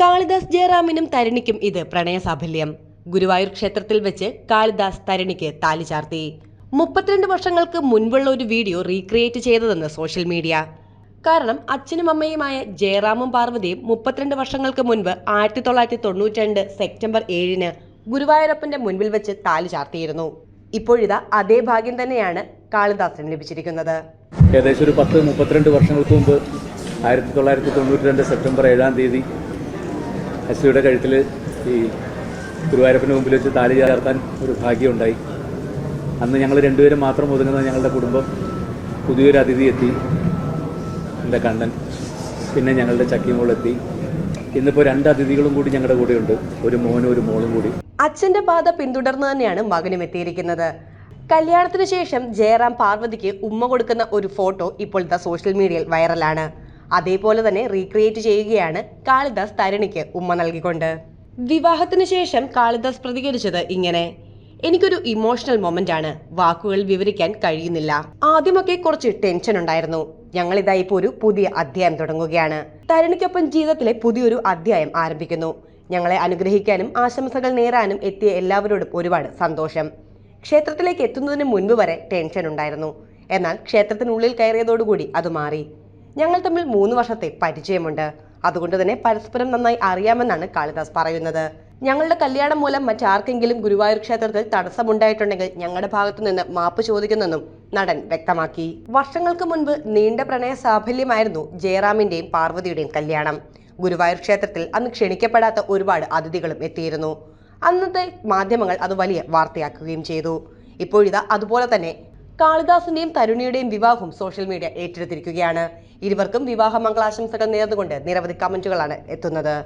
കാളിദാസ് ജയറാമിനും തരണിക്കും ഇത് പ്രണയസാഫല്യം. ഗുരുവായൂർ ക്ഷേത്രത്തിൽ വെച്ച് കാളിദാസ് തരണിക്ക് താലി ചാർത്തി. മുപ്പത്തിരണ്ട് വർഷങ്ങൾക്ക് മുൻപുള്ള ഒരു വീഡിയോ റീക്രിയേറ്റ് ചെയ്തതെന്ന് സോഷ്യൽ മീഡിയ. കാരണം അച്ഛനും അമ്മയുമായ ജയറാമും പാർവതിയും മുപ്പത്തിരണ്ട് വർഷങ്ങൾക്ക് മുൻപ് ആയിരത്തി തൊള്ളായിരത്തി തൊണ്ണൂറ്റി സെപ്റ്റംബർ ഏഴിന് ഗുരുവായൂരപ്പന്റെ മുൻപിൽ വെച്ച് താലി ചാർത്തിയിരുന്നു. ഇപ്പോഴിതാ അതേ ഭാഗ്യം തന്നെയാണ് കാളിദാസിന് ലഭിച്ചിരിക്കുന്നത്. ഏകദേശം ഒരു പത്ത് മുപ്പത്തിരണ്ട് വർഷങ്ങൾക്ക് മുമ്പ് ആയിരത്തി തൊള്ളായിരത്തി തൊണ്ണൂറ്റി രണ്ട് സെപ്റ്റംബർ ഏഴാം തീയതി അശ്വയുടെ കഴുത്തിൽ ഈ ഗുരുവായൂരപ്പന് മുമ്പിൽ വെച്ച് താലി ചേർത്താൻ ഒരു ഭാഗ്യമുണ്ടായി. അന്ന് ഞങ്ങൾ രണ്ടുപേരും മാത്രം ഒതുങ്ങുന്ന ഞങ്ങളുടെ കുടുംബം പുതിയൊരു അതിഥി എത്തി എന്റെ കണ്ണൻ പിന്നെ ഞങ്ങളുടെ ചക്കിമോളെത്തി ഇന്നിപ്പോൾ രണ്ട് അതിഥികളും കൂടി ഞങ്ങളുടെ കൂടെയുണ്ട് ഒരു മോനും ഒരു മോളും കൂടി. അച്ഛന്റെ പാത പിന്തുടർന്ന് തന്നെയാണ് മകനും എത്തിയിരിക്കുന്നത്. കല്യാണത്തിന് ശേഷം ജയറാം പാർവതിക്ക് ഉമ്മ കൊടുക്കുന്ന ഒരു ഫോട്ടോ ഇപ്പോൾ സോഷ്യൽ മീഡിയയിൽ വൈറലാണ്. അതേപോലെ തന്നെ റീക്രിയേറ്റ് ചെയ്യുകയാണ് കാളിദാസ് തരണിക്ക് ഉമ്മ നൽകിക്കൊണ്ട്. വിവാഹത്തിന് ശേഷം കാളിദാസ് പ്രതികരിച്ചത് ഇങ്ങനെ. എനിക്കൊരു ഇമോഷണൽ മൊമെന്റ് ആണ്. വാക്കുകൾ വിവരിക്കാൻ കഴിയുന്നില്ല. ആദ്യമൊക്കെ കുറച്ച് ടെൻഷൻ ഉണ്ടായിരുന്നു. ഞങ്ങൾ ഇതാ ഇപ്പോൾ ഒരു പുതിയ അധ്യായം തുടങ്ങുകയാണ്. തരണിക്കൊപ്പം ജീവിതത്തിലെ പുതിയൊരു അധ്യായം ആരംഭിക്കുന്നു. ഞങ്ങളെ അനുഗ്രഹിക്കാനും ആശംസകൾ നേരാനും എത്തിയ എല്ലാവരോടും ഒരുപാട് സന്തോഷം. ക്ഷേത്രത്തിലേക്ക് എത്തുന്നതിന് മുൻപ് വരെ ടെൻഷൻ ഉണ്ടായിരുന്നു. എന്നാൽ ക്ഷേത്രത്തിനുള്ളിൽ കയറിയതോടുകൂടി അത് മാറി. ഞങ്ങൾ തമ്മിൽ മൂന്ന് വർഷത്തെ പരിചയമുണ്ട്. അതുകൊണ്ട് തന്നെ പരസ്പരം നന്നായി അറിയാമെന്നാണ് കാളിദാസ് പറയുന്നത്. ഞങ്ങളുടെ കല്യാണം മൂലം മറ്റാർക്കെങ്കിലും ഗുരുവായൂർ ക്ഷേത്രത്തിൽ തടസ്സമുണ്ടായിട്ടുണ്ടെങ്കിൽ ഞങ്ങളുടെ ഭാഗത്തു നിന്ന് മാപ്പ് ചോദിക്കുന്നെന്നും നടൻ വ്യക്തമാക്കി. വർഷങ്ങൾക്ക് മുൻപ് നീണ്ട പ്രണയ സാഫല്യമായിരുന്നു ജയറാമിന്റെയും പാർവതിയുടെയും കല്യാണം. ഗുരുവായൂർ ക്ഷേത്രത്തിൽ അന്ന് ക്ഷണിക്കപ്പെടാത്ത ഒരുപാട് അതിഥികളും എത്തിയിരുന്നു. അന്നത്തെ മാധ്യമങ്ങൾ അത് വലിയ വാർത്തയാക്കുകയും ചെയ്തു. ഇപ്പോഴിതാ അതുപോലെ തന്നെ കാളിദാസിന്റെയും തരുണിയുടെയും വിവാഹവും സോഷ്യൽ മീഡിയ ഏറ്റെടുത്തിരിക്കുകയാണ്. ഇരുവർക്കും വിവാഹ മംഗളാശംസകൾ നേർന്നുകൊണ്ട് നിരവധി കമന്റുകളാണ് എത്തുന്നത്.